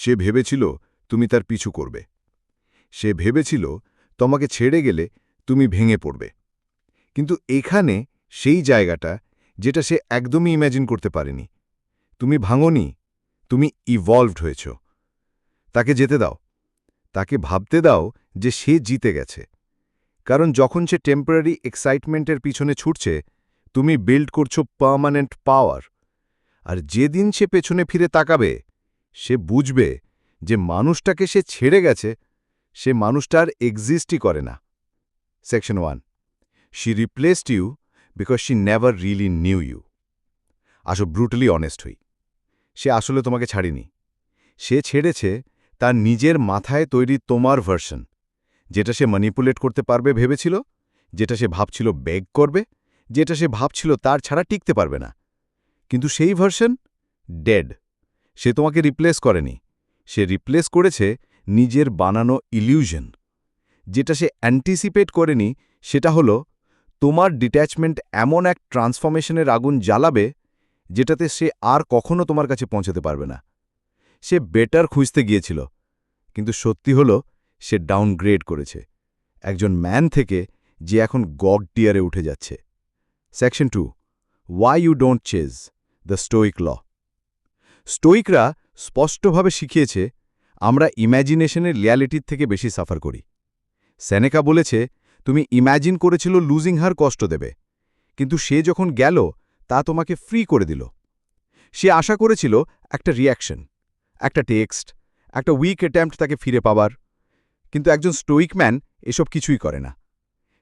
সে ভেবেছিল তুমি তার পিছু করবে। সে ভেবেছিল তোমাকে ছেড়ে গেলে তুমি ভেঙে পড়বে। কিন্তু এখানে সেই জায়গাটা যেটা সে একদমই ইম্যাজিন করতে পারেনি। তুমি ভাঙনি, তুমি ইভলভড হয়েছ। তাকে যেতে দাও। তাকে ভাবতে দাও যে সে জিতে গেছে। কারণ যখন সে টেম্পোরারি এক্সাইটমেন্টের পিছনে ছুটছে, তুমি বিল্ড করছ পার্মানেন্ট পাওয়ার আর যেদিন সে পেছনে ফিরে তাকাবে সে বুঝবে যে মানুষটাকে সে ছেড়ে গেছে, সে মানুষটার এক্সিস্টই করে না। Section one she replaced you because she never really knew you আসো ব্রুটালি অনেস্ট হই। সে আসলে তোমাকে ছাড়িনি। সে ছেড়েছে তার নিজের মাথায় তৈরি তোমার ভার্সন যেটা সে ম্যানিপুলেট করতে পারবে ভেবেছিল, যেটা সে ভাবছিল বেগ করবে, যেটা সে ভাবছিল তার ছাড়া টিকতে পারবে না। কিন্তু সেই ভার্সন ডেড সে তোমাকে রিপ্লেস করেনি। সে রিপ্লেস করেছে নিজের বানানো ইলিউশন যেটা সে অ্যান্টিসিপেট করেনি, সেটা হলো, তোমার ডিট্যাচমেন্ট এমন এক ট্রান্সফরমেশনের আগুন জ্বালাবে, যেটাতে সে আর কখনো তোমার কাছে পৌঁছতে পারবে না। সে বেটার খুঁজতে গিয়েছিল, কিন্তু সত্যি হলো, সে ডাউনগ্রেড করেছে। একজন ম্যান থেকে যে এখন গড টিয়ারে উঠে যাচ্ছে। Section two why you don't chase the Stoic law স্টোইকরা স্পষ্টভাবে শিখিয়েছে, আমরা ইম্যাজিনেশনের রিয়ালিটির থেকে বেশি সাফার করি। সেনেকা বলেছে, তুমি ইম্যাজিন করেছিল লুজিং হার কষ্ট দেবে, কিন্তু সে যখন গেল, তা তোমাকে ফ্রি করে দিল। সে আশা করেছিল একটা রিয়াকশন একটা টেক্সট, একটা উইক অ্যাটেম্প্ট তাকে ফিরে পাবার। কিন্তু একজন স্টোইক ম্যান এসব কিছুই করে না।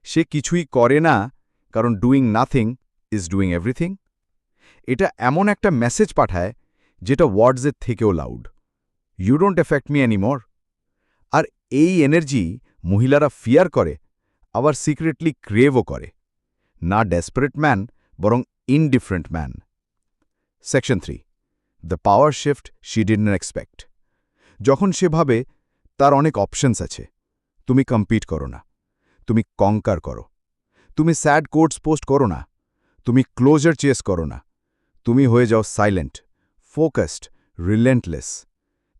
সে কিছুই করে না, কারণ doing nothing is doing everything. এটা এমন একটা মেসেজ পাঠায় যেটা ওয়ার্ডসের থেকেও loud you don't affect me anymore আর এই এনার্জি মহিলারা ফিয়ার করে, আবার সিক্রেটলি ক্রেভও করে। না ডেসপারেট ম্যান বরং indifferent man section three the power shift she didn't expect যখন সে ভাবে, তার অনেক অপশনস আছে। তুমি কম্পিট করো না। তুমি কঙ্কার করো। তুমি স্যাড কোর্টস পোস্ট করো না। তুমি ক্লোজার চেস করো না। তুমি হয়ে যাও সাইলেন্ট ফোকাসড, রিলেন্টলেস।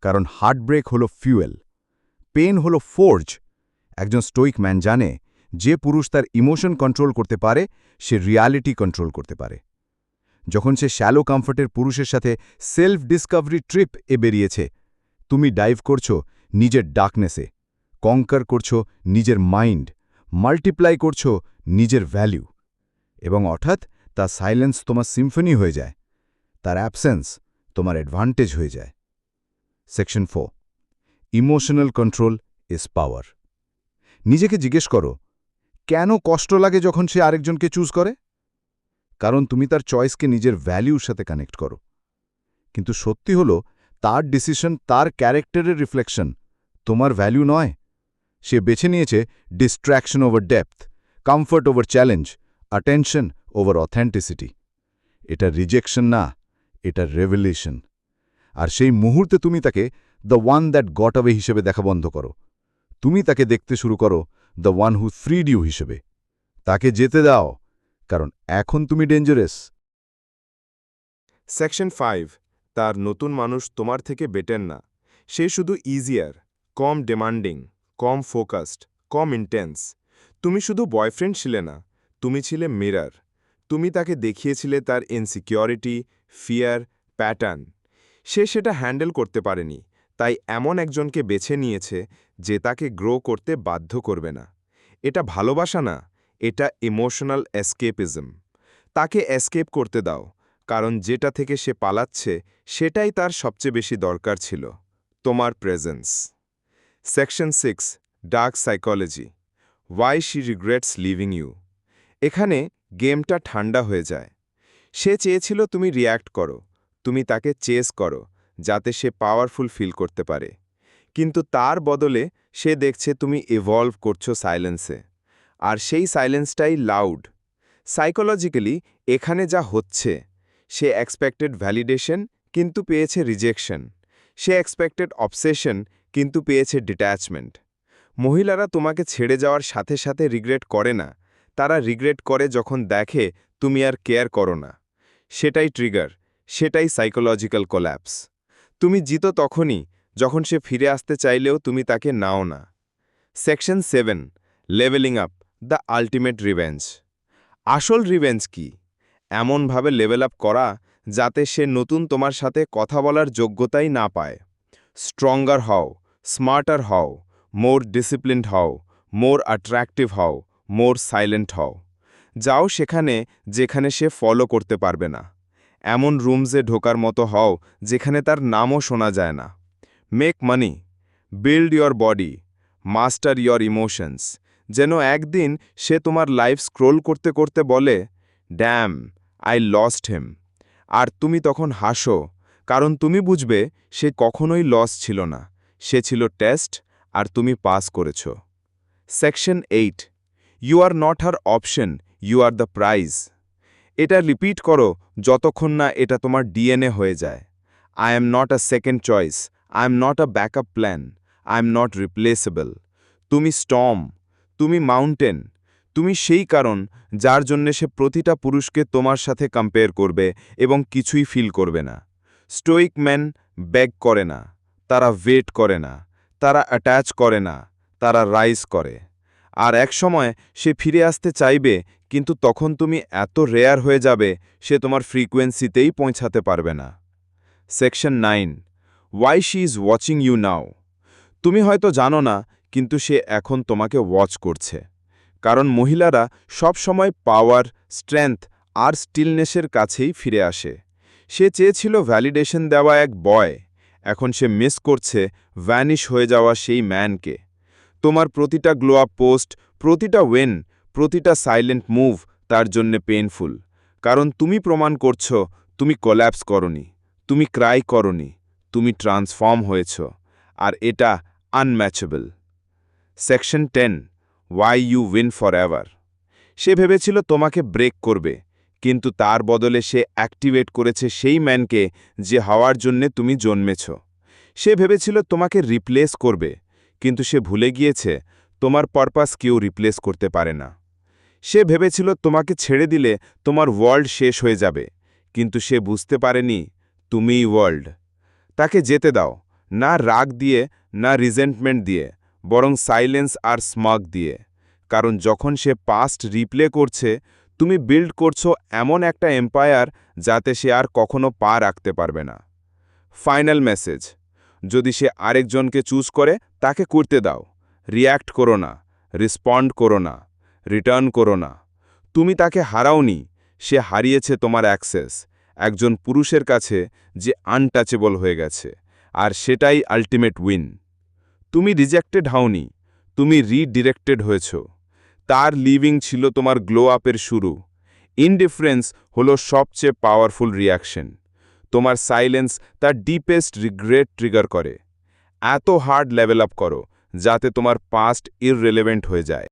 কারণ হার্টব্রেক হল ফিউয়েল। পেন হল ফোর্জ। একজন স্টোইক ম্যান জানে, যে পুরুষ তার ইমোশন কন্ট্রোল করতে পারে, সে রিয়ালিটি কন্ট্রোল করতে পারে। যখন সে শ্যালো কমফর্টের পুরুষের সাথে সেলফ ডিসকভারি ট্রিপ এ বেরিয়েছে, তুমি ডাইভ করছ নিজের ডার্কনেসে কঙ্কার করছ নিজের মাইন্ড, মাল্টিপ্লাই করছ নিজের ভ্যালু। এবং অর্থাৎ তার সাইলেন্স তোমার সিম্ফনি হয়ে যায়। তার অ্যাবসেন্স তোমার অ্যাডভান্টেজ হয়ে যায়। Section four emotional control is power নিজেকে জিজ্ঞেস করো, কেন কষ্ট লাগে যখন সে আরেকজনকে চুজ করে? কারণ তুমি তার চয়েসকে নিজের ভ্যালিউর সাথে কানেক্ট করো। কিন্তু সত্যি হলো, তার ডিসিশন তার ক্যারেক্টারের রিফ্লেকশন তোমার ভ্যালু নয়। সে বেছে নিয়েছে distraction over depth comfort over challenge attention over authenticity এটা রিজেকশন না। এটা রেভলিউশন আর সেই মুহূর্তে তুমি তাকে the one that got away হিসেবে দেখা বন্ধ করো। তুমি তাকে দেখতে শুরু করো the one who freed you হিসেবে। তাকে যেতে দাও, কারণ এখন তুমি ডেঞ্জারাস সেকশন ফাইভ তার নতুন মানুষ তোমার থেকে বেটেন না। সে শুধু ইজিয়ার কম ডিমান্ডিং কম ফোকাসড কম ইন্টেন্স তুমি শুধু বয়ফ্রেন্ড ছিলে না, তুমি ছিলে মিরার তুমি তাকে দেখিয়েছিলে তার ইনসিকিউরিটি ফিয়ার প্যাটার্ন সে সেটা হ্যান্ডেল করতে পারেনি, তাই এমন একজনকে বেছে নিয়েছে যে তাকে গ্রো করতে বাধ্য করবে না। এটা ভালোবাসা না, এটা ইমোশনাল এসকেপিজম তাকে এসকেপ করতে দাও, কারণ যেটা থেকে সে পালাচ্ছে, সেটাই তার সবচেয়ে বেশি দরকার ছিল, তোমার presence section six dark psychology why she regrets leaving you এখানে গেমটা ঠান্ডা হয়ে যায়। সে চেয়েছিল তুমি রিয়্যাক্ট করো, তুমি তাকে চেস করো, যাতে সে পাওয়ারফুল ফিল করতে পারে। কিন্তু তার বদলে সে দেখছে তুমি ইভলভ করছ সাইলেন্সে আর সেই সাইলেন্সটাই লাউড সাইকোলজিক্যালি এখানে যা হচ্ছে, সে এক্সপেক্টেড ভ্যালিডেশন কিন্তু পেয়েছে রিজেকশন সে এক্সপেক্টেড অবসেশন কিন্তু পেয়েছে ডিট্যাচমেন্ট মহিলারা তোমাকে ছেড়ে যাওয়ার সাথে সাথে রিগ্রেট করে না তারা রিগ্রেট করে যখন দেখে, তুমি আর কেয়ার করো না। সেটাই ট্রিগার সেটাই সাইকোলজিক্যাল কোল্যাপস তুমি জিতো তখনই, যখন সে ফিরে আসতে চাইলেও তুমি তাকে নাও না। Section seven leveling up the ultimate revenge আসল রিভেঞ্জ কি? এমনভাবে লেভেল আপ করা যাতে সে নতুন তোমার সাথে কথা বলার যোগ্যতাই না পায়। স্ট্রঙ্গার হও স্মার্টার হও মোর ডিসিপ্লিনড হও মোর অ্যাট্রাক্টিভ হও। মোর সাইলেন্ট হও। যাও সেখানে যেখানে সে ফলো করতে পারবে না। এমন রুমসে ঢোকার মতো হও যেখানে তার নামও শোনা যায় না। Make money, build your body, master your emotions, যেন একদিন সে তোমার লাইফ স্ক্রোল করতে করতে বলে, ড্যাম, আই লস্ট হেম। আর তুমি তখন হাসো, কারণ তুমি বুঝবে সে কখনোই লস ছিল না। সে ছিল টেস্ট, আর তুমি পাস করেছ। Section eight you are not her option you are the prize এটা রিপিট করো যতক্ষণ না এটা তোমার ডিএনএ হয়ে যায়। I am not a second choice I am not a backup plan I am not replaceable তুমি স্টম তুমি মাউন্টেন তুমি সেই কারণ যার জন্যে সে প্রতিটা পুরুষকে তোমার সাথে কম্পেয়ার করবে এবং কিছুই ফিল করবে না। স্টোইক ম্যান ব্যাগ করে না, তারা ওয়েট করে না, তারা অ্যাটাচ করে না, তারা রাইজ করে। আর এক সময় সে ফিরে আসতে চাইবে, কিন্তু তখন তুমি এত রেয়ার হয়ে যাবে, সে তোমার ফ্রিকোয়েন্সিতেই পৌঁছাতে পারবে না। Section nine why she is watching you now তুমি হয়তো জানো না, কিন্তু সে এখন তোমাকে ওয়াচ করছে। কারণ মহিলারা সব সময় পাওয়ার স্ট্রেংথ আর স্টিলনেসের কাছেই ফিরে আসে। সে চেয়েছিল ভ্যালিডেশন দেওয়া এক বয় এখন সে মিস করছে ভ্যানিশ হয়ে যাওয়া সেই ম্যানকে তোমার প্রতিটা গ্লো আপ পোস্ট প্রতিটা ওয়েন প্রতিটা সাইলেন্ট মুভ তার জন্যে পেইনফুল কারণ তুমি প্রমাণ করছ, তুমি কোল্যাপস করনি, তুমি ক্রাই করনি, তুমি ট্রান্সফর্ম হয়েছ, আর এটা unmatchable section ten why you win forever সে ভেবেছিল তোমাকে ব্রেক করবে, কিন্তু তার বদলে সে অ্যাক্টিভেট করেছে সেই ম্যানকে যে হওয়ার জন্যে তুমি জন্মেছ। সে ভেবেছিল তোমাকে রিপ্লেস করবে কিন্তু সে ভুলে গিয়েছে, তোমার পারপাস কেউ রিপ্লেস করতে পারে না। সে ভেবেছিল তোমাকে ছেড়ে দিলে তোমার ওয়ার্ল্ড শেষ হয়ে যাবে, কিন্তু সে বুঝতে পারেনি, তুমিই ওয়ার্ল্ড তাকে যেতে দাও, না রাগ দিয়ে, না রিজেন্টমেন্ট দিয়ে, বরং সাইলেন্স আর স্মাগ দিয়ে। কারণ যখন সে পাস্ট রিপ্লে করছে, তুমি বিল্ড করছ এমন একটা এম্পায়ার যাতে সে আর কখনো পা রাখতে পারবে না। ফাইনাল মেসেজ যদি সে আরেকজনকে চুজ করে, তাকে করতে দাও। রিয়্যাক্ট করো না। রিসপন্ড করো না। রিটার্ন করো না। তুমি তাকে হারাওনি। সে হারিয়েছে তোমার অ্যাক্সেস। একজন পুরুষের কাছে যে আনটাচেবল হয়ে গেছে। আর সেটাই আল্টিমেট উইন তুমি রিজেক্টেড হাওনি। তুমি রিডিরেক্টেড হয়েছ। তার লিভিং ছিল তোমার গ্লো আপের শুরু। ইনডিফারেন্স হলো সবচেয়ে পাওয়ারফুল রিয়াকশন তোমার সাইলেন্স তার ডিপেস্ট রিগ্রেট ট্রিগার করে। এত হার্ড লেভেল আপ করো, যাতে তোমার পাস্ট ইররেলেভেন্ট হয়ে যায়।